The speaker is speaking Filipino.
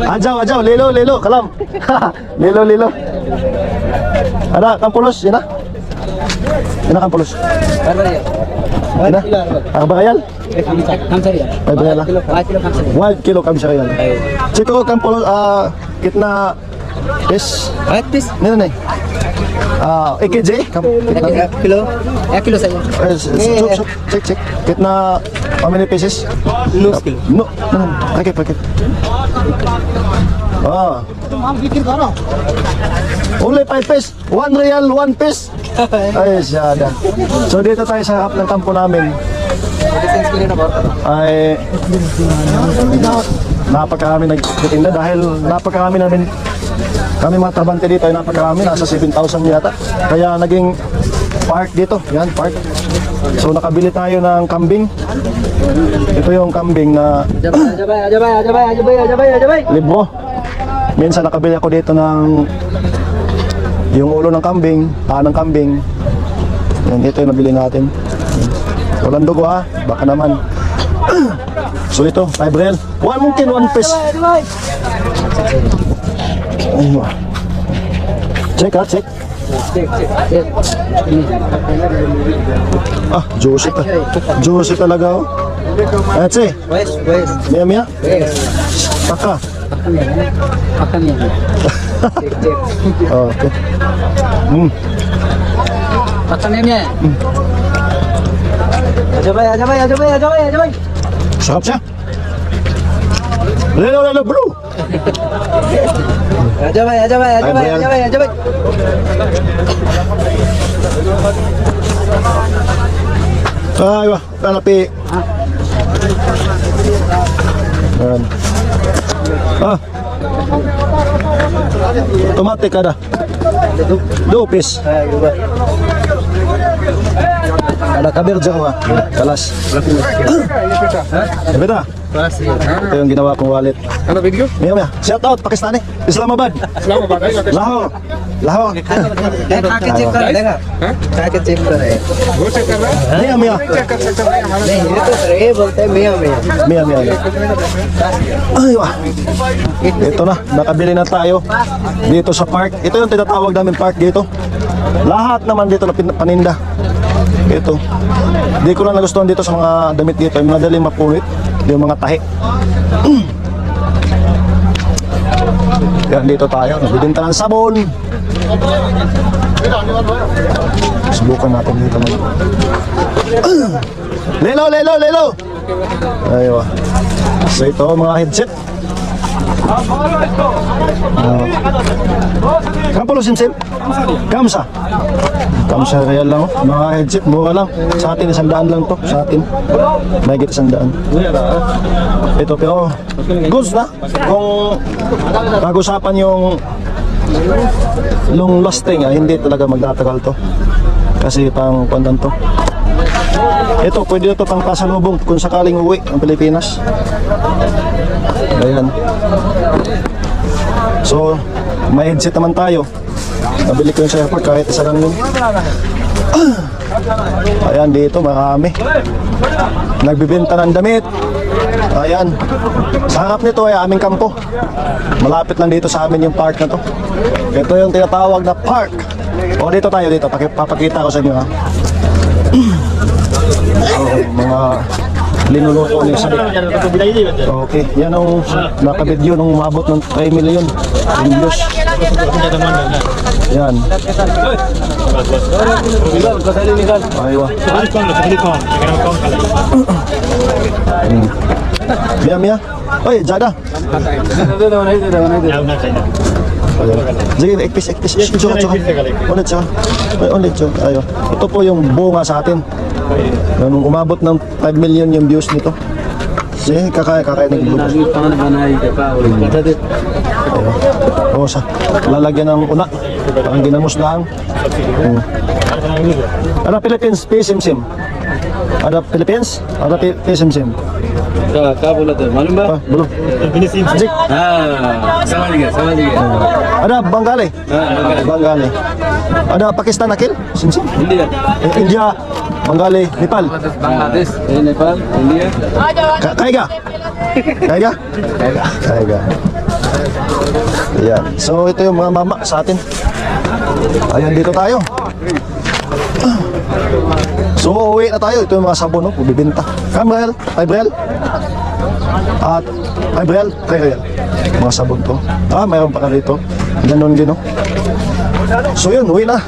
Ajaw, ajaw, lilo, lilo, kalam. lilo, lilo. Ada, kampulos, yun na. Yun na, kampulos. Yun na. Ang bakayal? Ay, bakayal na. One kilo kam siya kayan. Sito kampulos, ah, kitna, yes. Right, please. Nino na Ah, EKJ? Kam, kitna, Kilo. Eh, kilo sa'yo. eh, sup, sup, check, check. Kitna, how many pieces? No skill. No, no. Pakit, pakit. Ah. Only 5 piece. 1 real, 1 piece. Ay, siyada. So dito tayo sa harap ng kampo namin. Ay napakarami nagtitinda dahil napakarami namin kami mga trabante dito ay napakarami nasa 7,000 yata kaya naging park dito yan park so nakabili tayo ng kambing ito yung kambing na libro. Minsan nakabili ako dito ng yung ulo ng kambing, paa ng kambing. Yan, ito yung nabili natin. Walang dugo ha, baka naman. so ito, 5 real. One mungkin, one piece. Ayun. Check ha, check. Check, check, check. Ah, juicy ta. Juicy talaga oh. Ayan, che. West, west, Mia, mia. west. Taka. Pakan yan. Pakan yan. Check, check. Oh, okay. Hmm. Pakan yan yan. Ajabay, ajabay, ajabay, ajabay, ajabay. Sarap siya. Lelo, lelo, blue. Ajabay, ajabay, ajabay, Ayan. ajabay, ajabay. Ay, wah, kanapi. Ayan. Ah. Automatic kada. Dupis. Ay, iba. Ada kabir jawa, kalas. Beta. Ito yung ginawa kong wallet. Ano video? Maya ano maya. Shout out Pakistani. Islamabad. Islamabad. Eh? Lahore. Lahore. Kaki chip kar dega. Kaki chip kar hai. Wo check kar raha hai? Maya maya. Check kar sakta hai hamara. Nahi ye to sir ye bolte hai maya maya. Maya maya. Ay wah. Ito na, nakabili na tayo dito sa park. Ito yung tinatawag namin park dito. Lahat naman dito na paninda. Ito. Di ko lang nagustuhan dito sa mga damit dito. Yung madaling mapunit. Yung mga tahi. Yan dito tayo. Nagbibinta ng sabon. Subukan natin dito. Lelo, lelo, lelo! Aywa. So ito mga headset. Uh, Kampulo simsim? Kamsa? Kamsa real lang oh. Mga headset, mura lang. Sa atin, isang daan lang to. Sa atin. May isang daan. Ito, pero goods na. Kung pag-usapan yung long lasting, ah, hindi talaga magtatagal to. Kasi pang pandan to. Ito, pwede na ito pang pasalubong kung sakaling uwi ang Pilipinas. Ayan. So, may headset naman tayo. Nabili ko yung sa airport kahit isa lang yun. Ayan, dito marami. Nagbibenta ng damit. Ayan. Sa harap nito ay aming kampo. Malapit lang dito sa amin yung park na to. Ito yung tinatawag na park. O dito tayo dito. Paki- Papakita ko sa inyo ha. Oh, mga linuluto ni sa Okay, yan ang nakabidyo nung umabot ng 3 million in views. Yan. Aywa. Hmm. Mia, Mia. Oy, Jada. Sige, ekpis, ekpis. Tsura, tsura. Ulit, tsura. Ay, ulit, tsura. Ayo. Ito po yung bunga sa atin. Nung umabot ng 5 million yung views nito. Sige, kakaya, kakaya ng Diba? O, sa, lalagyan ng una. Parang ginamusdahan. Hmm. Ano Philippines? Pisimsim. Ada ano, Philippines? Ano, Ada Pisimsim. Ka, ka bola tayo. Malum ba? Ah, belum. Pinisimsim. Ajik. Ah, sama juga, sama juga. Ada ano, Bengali? Ah, Bengali. Bengali. Ada Pakistan akil? Simsim? India. Eh, India. Bengali, Nepal. Bangladesh, eh, Nepal, India. Ka Kaiga. Kaiga? Kaiga. Kaiga. Ayan. So, ito yung mga mama sa atin. Ayan, dito tayo. So, uuwi na tayo. Ito yung mga sabon, no? Bibinta. Camrel, Ibrel. At Ibrel, Real. Mga sabon to. Ah, mayroon pa ka rito. Ganon din, no? So, yun, uwi na.